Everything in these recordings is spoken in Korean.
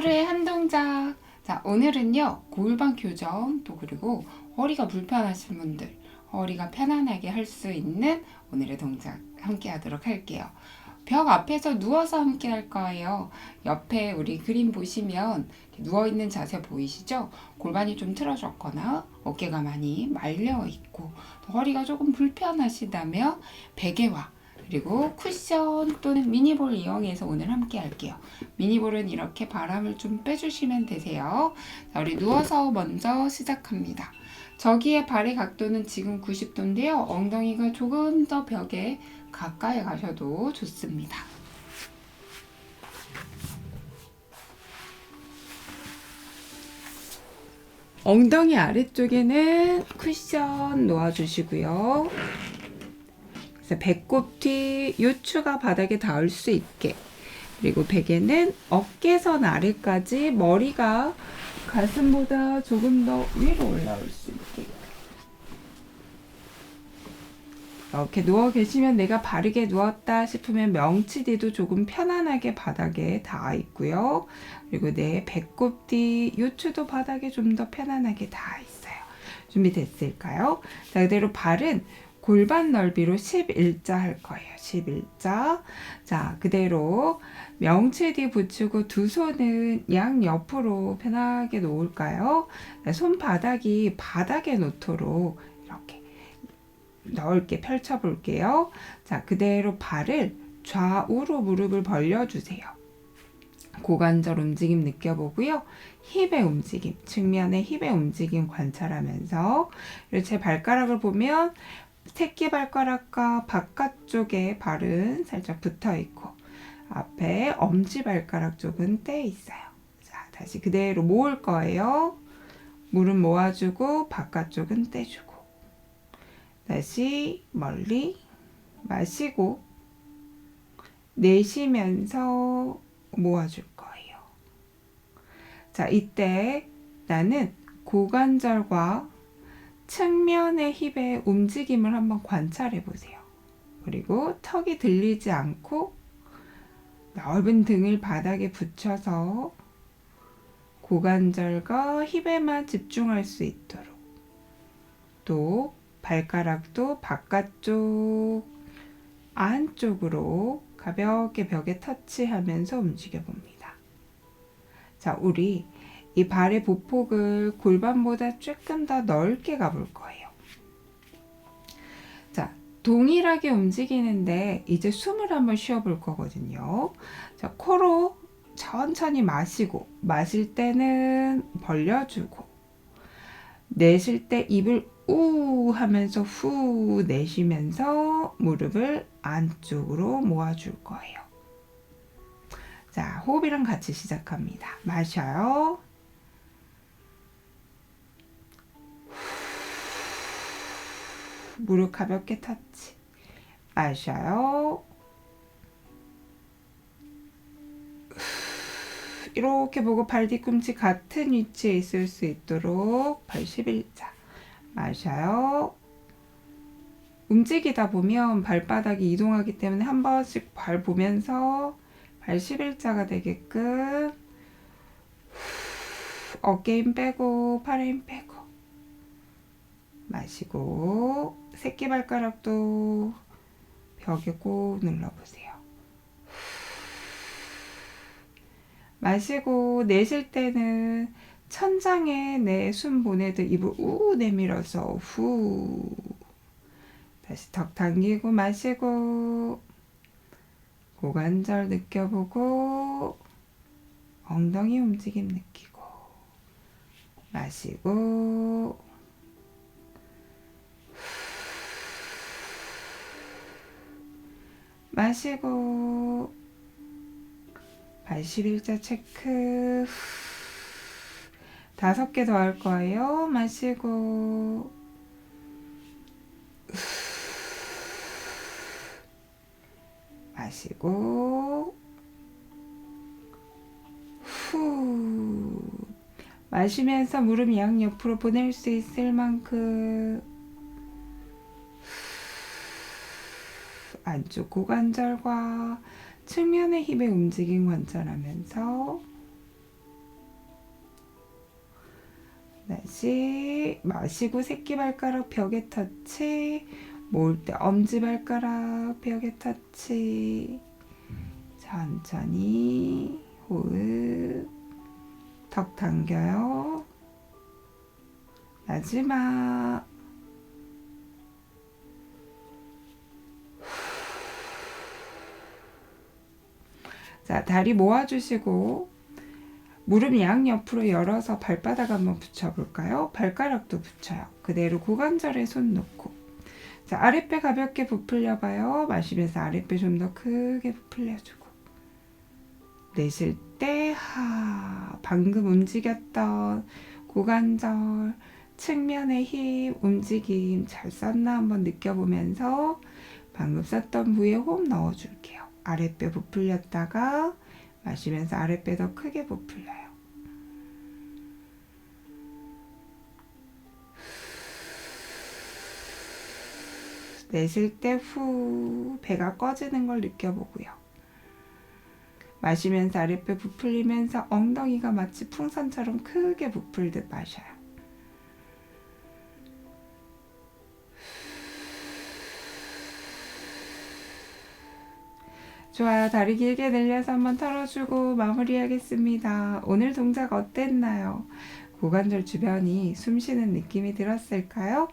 하루에 한 동작. 자, 오늘은요, 골반 교정, 또 그리고 허리가 불편하신 분들, 허리가 편안하게 할 수 있는 오늘의 동작 함께 하도록 할게요. 벽 앞에서 누워서 함께 할 거예요. 옆에 우리 그림 보시면 누워있는 자세 보이시죠? 골반이 좀 틀어졌거나 어깨가 많이 말려 있고 또 허리가 조금 불편하시다면 베개와 그리고 쿠션 또는 미니볼 이용해서 오늘 함께 할게요. 미니볼은 이렇게 바람을 좀 빼주시면 되세요. 자, 우리 누워서 먼저 시작합니다. 저기의 발의 각도는 지금 90도인데요. 엉덩이가 조금 더 벽에 가까이 가셔도 좋습니다. 엉덩이 아래쪽에는 쿠션 놓아주시고요. 그래서 배꼽 뒤 요추가 바닥에 닿을 수 있게 그리고 베개는 어깨선 아래까지 머리가 가슴보다 조금 더 위로 올라올 수 있게 이렇게 누워 계시면 내가 바르게 누웠다 싶으면 명치 뒤도 조금 편안하게 바닥에 닿아 있고요. 그리고 내 배꼽 뒤 요추도 바닥에 좀 더 편안하게 닿아 있어요. 준비됐을까요? 자, 그대로 발은 골반 넓이로 11자 할 거예요. 11자. 자, 그대로 명치 뒤 붙이고 두 손은 양 옆으로 편하게 놓을까요? 손바닥이 바닥에 놓도록 이렇게 넓게 펼쳐 볼게요. 자, 그대로 발을 좌우로 무릎을 벌려 주세요. 고관절 움직임 느껴보고요. 힙의 움직임, 측면의 힙의 움직임 관찰하면서 제 발가락을 보면 새끼 발가락과 바깥쪽에 발은 살짝 붙어 있고 앞에 엄지 발가락 쪽은 떼 있어요. 자, 다시 그대로 모을 거예요. 무릎 모아주고 바깥쪽은 떼주고 다시 멀리 마시고 내쉬면서 모아줄 거예요. 자, 이때 나는 고관절과 측면의 힙의 움직임을 한번 관찰해 보세요. 그리고 턱이 들리지 않고 넓은 등을 바닥에 붙여서 고관절과 힙에만 집중할 수 있도록 또 발가락도 바깥쪽 안쪽으로 가볍게 벽에 터치하면서 움직여 봅니다. 자, 우리 이 발의 보폭을 골반보다 조금 더 넓게 가볼 거예요. 자, 동일하게 움직이는데 이제 숨을 한번 쉬어 볼 거거든요. 자, 코로 천천히 마시고 마실 때는 벌려주고 내쉴 때 입을 우 하면서 후 내쉬면서 무릎을 안쪽으로 모아줄 거예요. 자, 호흡이랑 같이 시작합니다. 마셔요. 무릎 가볍게 터치. 마셔요. 이렇게 보고 발 뒤꿈치 같은 위치에 있을 수 있도록 발 11자. 마셔요. 움직이다 보면 발바닥이 이동하기 때문에 한 번씩 발 보면서 발 11자가 되게끔 어깨 힘 빼고 팔힘 빼고 마시고 새끼발가락도 벽에 꼭 눌러보세요. 마시고 내쉴 때는 천장에 내 숨 보내듯 입을 우 내밀어서 후 다시 턱 당기고 마시고 고관절 느껴보고 엉덩이 움직임 느끼고 마시고 마시고 발 11자 체크. 다섯 개 더 할 거예요. 마시고. 마시고. 후. 마시면서 무릎 양옆으로 보낼 수 있을 만큼 안쪽 고관절과 측면의 힘의 움직임 관찰하면서 다시 마시고 새끼발가락 벽에 터치 모을 때 엄지발가락 벽에 터치. 천천히 호흡. 턱 당겨요. 마지막. 자 다리 모아주시고 무릎 양옆으로 열어서 발바닥 한번 붙여볼까요? 발가락도 붙여요. 그대로 고관절에 손 놓고. 자, 아랫배 가볍게 부풀려봐요. 마시면서 아랫배 좀 더 크게 부풀려주고. 내쉴 때, 하. 방금 움직였던 고관절, 측면의 힘, 움직임 잘 썼나 한번 느껴보면서 방금 썼던 부위에 호흡 넣어줄게요. 아랫배 부풀렸다가 마시면서 아랫배 더 크게 부풀려요. 내쉴 때 후 배가 꺼지는 걸 느껴보고요. 마시면서 아랫배 부풀리면서 엉덩이가 마치 풍선처럼 크게 부풀듯 마셔요. 좋아요. 다리 길게 늘려서 한번 털어주고 마무리하겠습니다. 오늘 동작 어땠나요? 고관절 주변이 숨 쉬는 느낌이 들었을까요?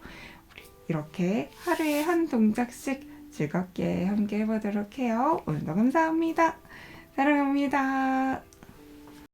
이렇게 하루에 한 동작씩 즐겁게 함께 해보도록 해요. 오늘도 감사합니다. 사랑합니다.